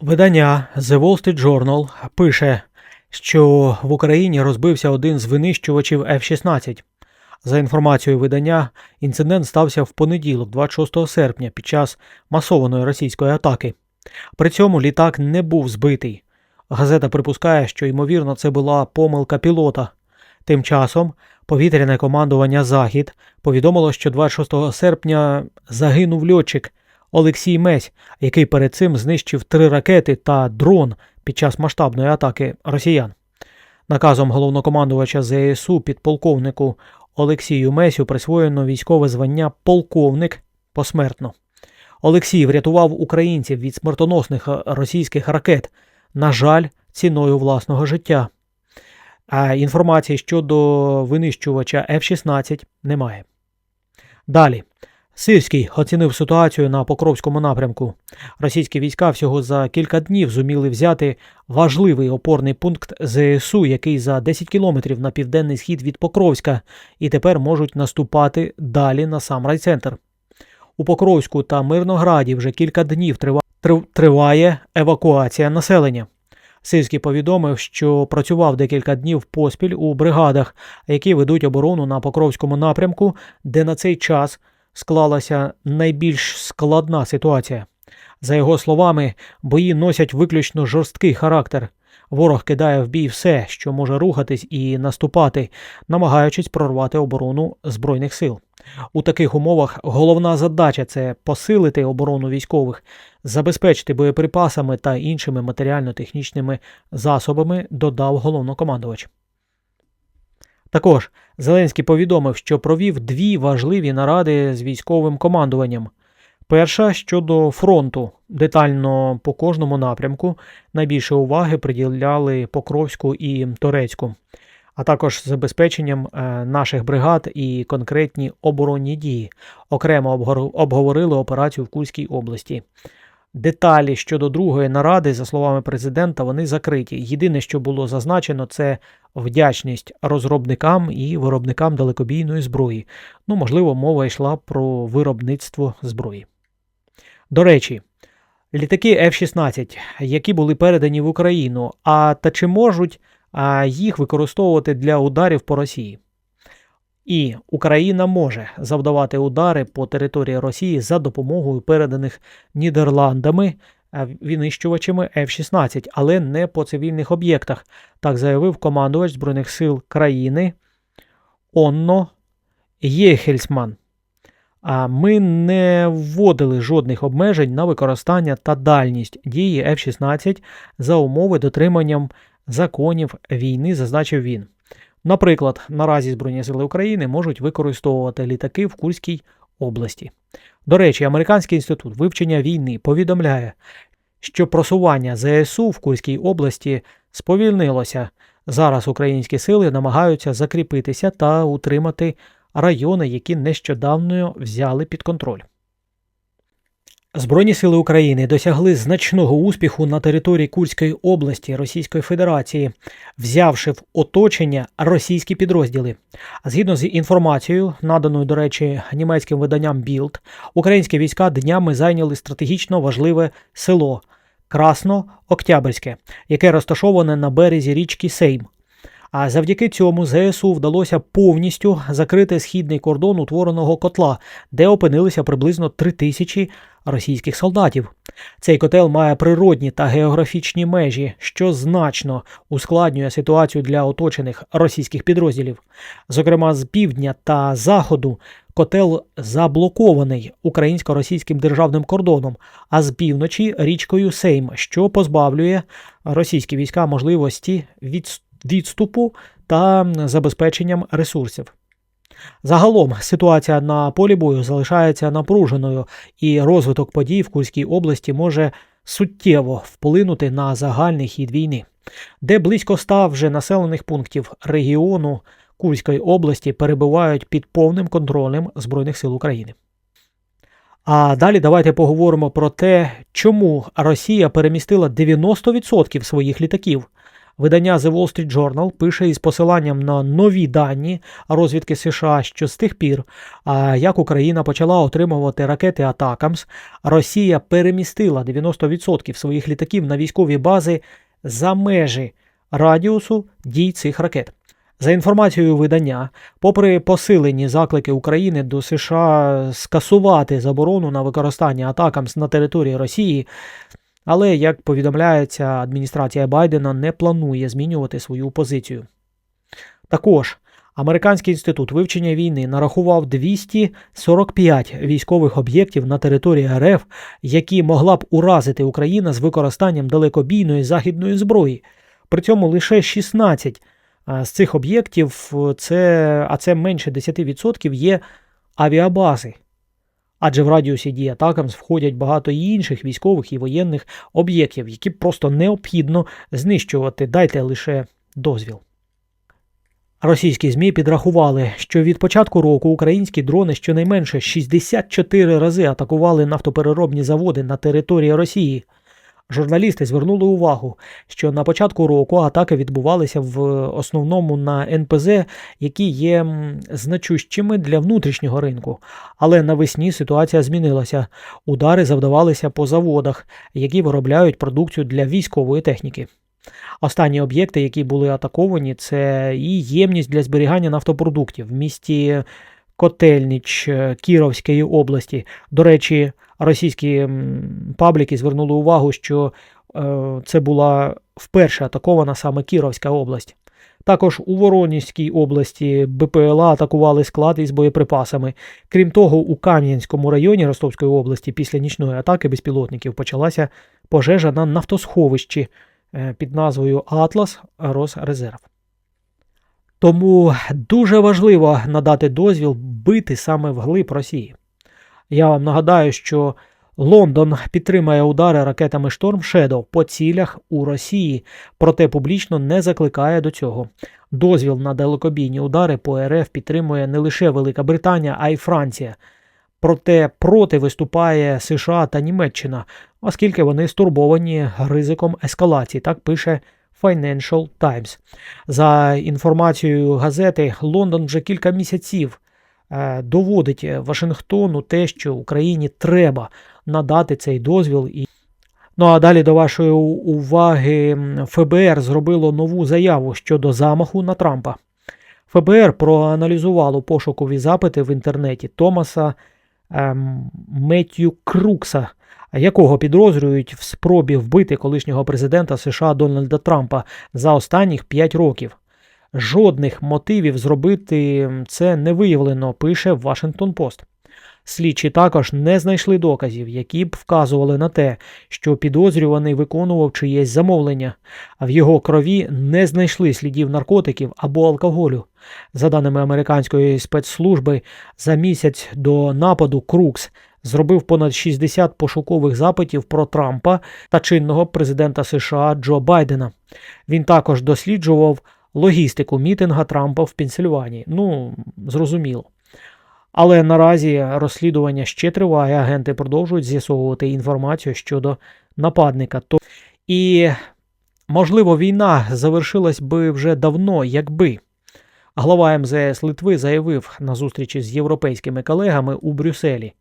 Видання The Wall Street Journal пише, що в Україні розбився один з винищувачів F-16. За інформацією видання, інцидент стався в понеділок, 26 серпня, під час масованої російської атаки. При цьому літак не був збитий. Газета припускає, що ймовірно це була помилка пілота. Тим часом повітряне командування Захід повідомило, що 26 серпня загинув льотчик Олексій Месь, який перед цим знищив три ракети та дрон під час масштабної атаки росіян. Наказом головнокомандувача ЗСУ підполковнику Олексію Месю присвоєно військове звання полковник посмертно. Олексій врятував українців від смертоносних російських ракет, на жаль, ціною власного життя. А інформації щодо винищувача F-16 немає. Далі. Сирський оцінив ситуацію на Покровському напрямку. Російські війська всього за кілька днів зуміли взяти важливий опорний пункт ЗСУ, який за 10 кілометрів на південний схід від Покровська, і тепер можуть наступати далі на сам райцентр. У Покровську та Мирнограді вже кілька днів триває евакуація населення. Сирський повідомив, що працював декілька днів поспіль у бригадах, які ведуть оборону на Покровському напрямку, де на цей час склалася найбільш складна ситуація. За його словами, бої носять виключно жорсткий характер. Ворог кидає в бій все, що може рухатись і наступати, намагаючись прорвати оборону Збройних сил. У таких умовах головна задача це посилити оборону військових, забезпечити боєприпасами та іншими матеріально-технічними засобами, додав головнокомандувач. Також Зеленський повідомив, що провів дві важливі наради з військовим командуванням. Перша щодо фронту, детально по кожному напрямку найбільше уваги приділяли Покровську і Торецьку, а також забезпеченням е, наших бригад і конкретні оборонні дії. Окремо обговорили операцію в Курській області. Деталі щодо другої наради, за словами президента, вони закриті. Єдине, що було зазначено, це вдячність розробникам і виробникам далекобійної зброї. Ну, можливо, мова йшла про виробництво зброї. До речі, літаки F-16, які були передані в Україну, а та чи можуть їх використовувати для ударів по Росії? І Україна може завдавати удари по території Росії за допомогою переданих Нідерландами винищувачами F-16, але не по цивільних об'єктах, так заявив командувач Збройних сил країни Онно Єхельсман. А ми не вводили жодних обмежень на використання та дальність дії F-16 за умови дотриманням законів війни, зазначив він. Наприклад, наразі Збройні сили України можуть використовувати літаки в Курській області. До речі, Американський інститут вивчення війни повідомляє, що просування ЗСУ в Курській області сповільнилося. Зараз українські сили намагаються закріпитися та утримати райони, які нещодавно взяли під контроль. Збройні сили України досягли значного успіху на території Курської області Російської Федерації, взявши в оточення російські підрозділи. Згідно з інформацією, наданою, до речі, німецьким виданням Білд, українські війська днями зайняли стратегічно важливе село Красно-Октябрьське, яке розташоване на березі річки Сейм. А завдяки цьому ЗСУ вдалося повністю закрити східний кордон утвореного котла, де опинилися приблизно три тисячі російських солдатів. Цей котел має природні та географічні межі, що значно ускладнює ситуацію для оточених російських підрозділів. Зокрема, з півдня та заходу котел заблокований українсько-російським державним кордоном, а з півночі річкою Сейм, що позбавлює російські війська можливості відступу та забезпеченням ресурсів. Загалом ситуація на полі бою залишається напруженою, і розвиток подій в Курській області може суттєво вплинути на загальний хід війни, де близько ста вже населених пунктів регіону Курської області перебувають під повним контролем Збройних сил України. А далі давайте поговоримо про те, чому Росія перемістила 90% своїх літаків Видання The Wall Street Journal пише із посиланням на нові дані розвідки США, що з тих пір, як Україна почала отримувати ракети Атакамс, Росія перемістила 90% своїх літаків на військові бази за межі радіусу дій цих ракет. За інформацією видання, попри посилені заклики України до США скасувати заборону на використання Атакамс на території Росії, але, як повідомляється, адміністрація Байдена не планує змінювати свою позицію. Також Американський інститут вивчення війни нарахував 245 військових об'єктів на території РФ, які могла б уразити Україна з використанням далекобійної західної зброї. При цьому лише 16 з цих об'єктів, це, а це менше 10%, є авіабази. Адже в радіусі дії атакам входять багато інших військових і воєнних об'єктів, які просто необхідно знищувати. Дайте лише дозвіл. Російські ЗМІ підрахували, що від початку року українські дрони щонайменше 64 рази атакували нафтопереробні заводи на території Росії. Журналісти звернули увагу, що на початку року атаки відбувалися в основному на НПЗ, які є значущими для внутрішнього ринку. Але навесні ситуація змінилася. Удари завдавалися по заводах, які виробляють продукцію для військової техніки. Останні об'єкти, які були атаковані, це і ємність для зберігання нафтопродуктів в місті Котельніч е, Кіровської області. До речі, російські пабліки звернули увагу, що е, це була вперше атакована саме Кіровська область. Також у Воронізькій області БПЛА атакували склад із боєприпасами. Крім того, у Кам'янському районі Ростовської області після нічної атаки безпілотників почалася пожежа на нафтосховищі е, під назвою Атлас Росрезерв. Тому дуже важливо надати дозвіл бити саме вглиб Росії. Я вам нагадаю, що Лондон підтримає удари ракетами Storm Shadow по цілях у Росії, проте публічно не закликає до цього. Дозвіл на далекобійні удари по РФ підтримує не лише Велика Британія, а й Франція. Проте проти виступає США та Німеччина, оскільки вони стурбовані ризиком ескалації, так пише Financial Times. За інформацією газети, Лондон вже кілька місяців доводить Вашингтону те, що Україні треба надати цей дозвіл. І... Ну а далі до вашої уваги ФБР зробило нову заяву щодо замаху на Трампа. ФБР проаналізувало пошукові запити в інтернеті Томаса ем, Меттью Крукса, якого підозрюють в спробі вбити колишнього президента США Дональда Трампа за останніх 5 років. Жодних мотивів зробити це не виявлено, пише Washington Post. Слідчі також не знайшли доказів, які б вказували на те, що підозрюваний виконував чиєсь замовлення, а в його крові не знайшли слідів наркотиків або алкоголю. За даними американської спецслужби, за місяць до нападу Крукс зробив понад 60 пошукових запитів про Трампа та чинного президента США Джо Байдена. Він також досліджував логістику мітинга Трампа в Пенсильванії. Ну, зрозуміло. Але наразі розслідування ще триває, агенти продовжують з'ясовувати інформацію щодо нападника. І, можливо, війна завершилась би вже давно, якби. Глава МЗС Литви заявив на зустрічі з європейськими колегами у Брюсселі,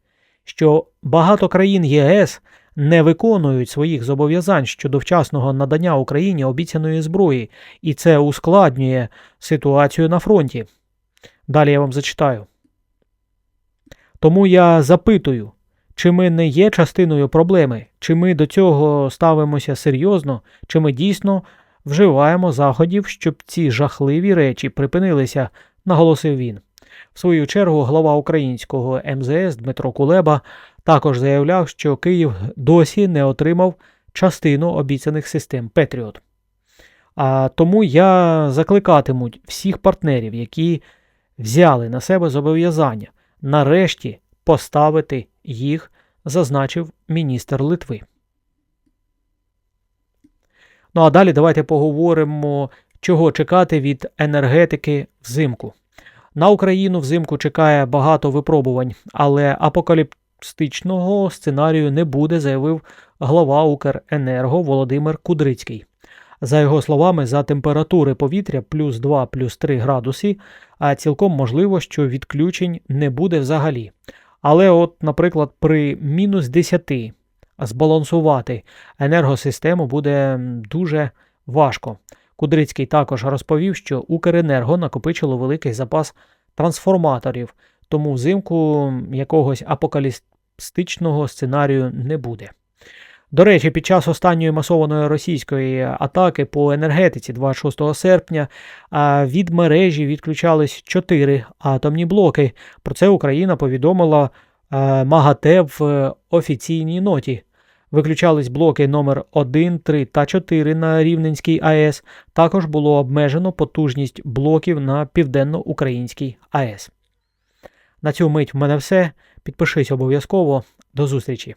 що багато країн ЄС не виконують своїх зобов'язань щодо вчасного надання Україні обіцяної зброї, і це ускладнює ситуацію на фронті. Далі я вам зачитаю. Тому я запитую, чи ми не є частиною проблеми, чи ми до цього ставимося серйозно, чи ми дійсно вживаємо заходів, щоб ці жахливі речі припинилися, наголосив він. В свою чергу глава українського МЗС Дмитро Кулеба також заявляв, що Київ досі не отримав частину обіцяних систем Петріот. А тому я закликатиму всіх партнерів, які взяли на себе зобов'язання, нарешті поставити їх, зазначив міністр Литви. Ну а далі давайте поговоримо, чого чекати від енергетики взимку. На Україну взимку чекає багато випробувань, але апокаліптичного сценарію не буде, заявив глава Укренерго Володимир Кудрицький. За його словами, за температури повітря плюс 2 плюс 3 градуси, а цілком можливо, що відключень не буде взагалі. Але, от, наприклад, при мінус 10 збалансувати енергосистему буде дуже важко. Кудрицький також розповів, що Укренерго накопичило великий запас трансформаторів, тому взимку якогось апокалістичного сценарію не буде. До речі, під час останньої масованої російської атаки по енергетиці 26 серпня від мережі відключались 4 атомні блоки. Про це Україна повідомила МАГАТЕ в е, офіційній ноті. Виключались блоки номер 1, 3 та 4 на Рівненській АЕС. Також було обмежено потужність блоків на південно-українській АЕС. На цю мить в мене все. Підпишись обов'язково. До зустрічі!